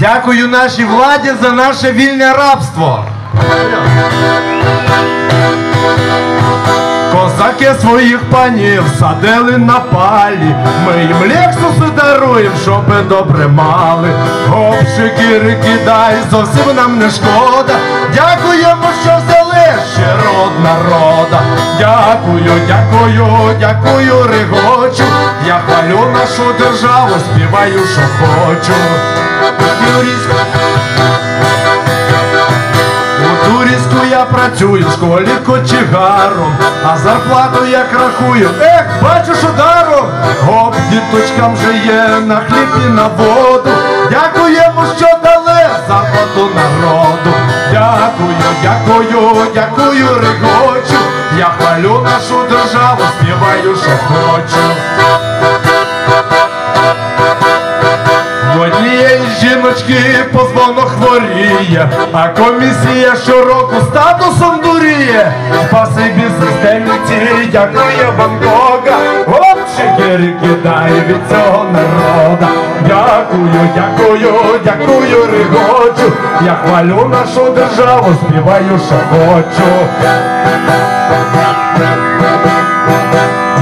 Дякую нашій владі за наше вільне рабство. Козаки своїх панів садили на палі, ми їм лексуси даруємо, щоби добре мали. Обшики кидай, зовсім нам не шкода. Дякуємо, що взяли ще род народа. Дякую, дякую, регочу. Я хвалю нашу державу, співаю, що хочу. У Турівську я працюю в школі кочегаром, а зарплату як рахую, ех, бачу, що даром. Гоп, діточкам же є на хліб і на воду. Дякуємо, що дали зарплату народу. Дякую, дякую, дякую, регочу. Я хвалю нашу державу, співаю, що хочу. В однієї жіночки позвонок хворіє, а комісія щороку статусом дуріє. Спасибі системі дякує вам Бога. Обшики кидає від цього народа. Дякую, дякую, дякую, ригочу. Я хвалю нашу державу, співаю, що хочу.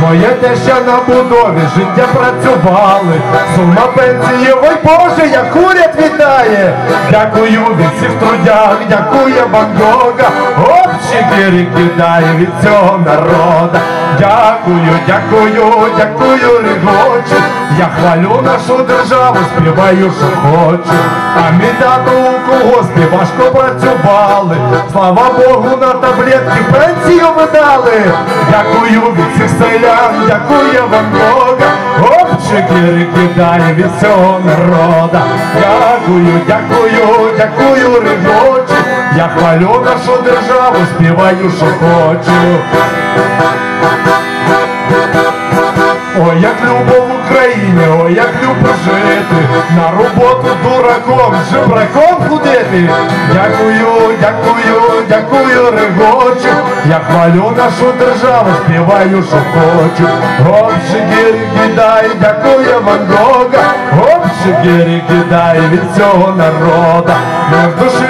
Моє теща на будові життя працювали, сума пенсії, ой Боже, як уряд вітає. Дякую від всіх трудяг, дякує вам Бога, общики кидає від цього народа. Дякую, дякую, дякую, регочу. Я хвалю нашу державу, співаю, що хочу. А мій тато у колгоспі важко працювали. Слава Богу, на таблетки пенсію видали. Дякую від всіх селян, дякую вам Бога. Обчики кидає від всього народа. Дякую, дякую, дякую, регочу. Я хвалю нашу державу, співаю, що хочу. Ой, як любов в Україні, ой, як любо жити, на роботу дураком, жебраком ходити. Дякую, дякую, дякую, регочу. Я хвалю нашу державу, співаю, що хочу. Обшики кидай, дякую вам Бога. Обшики кидай від цього народа. Не вдушили нас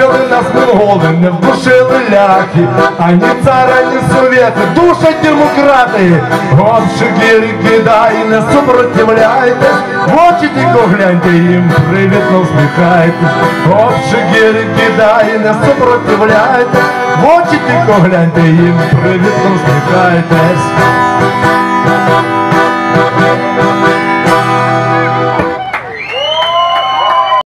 монголи, не вдушили ляхи, ані цара, ані совєти, душать демократи. Обшики кидай, не супротивляйтесь, в очі тільки гляньте їм, привітно всміхайтесь. Обшики кидай, не супротивляйтесь, в очі тільки гляньте їм, привітно всміхайтесь.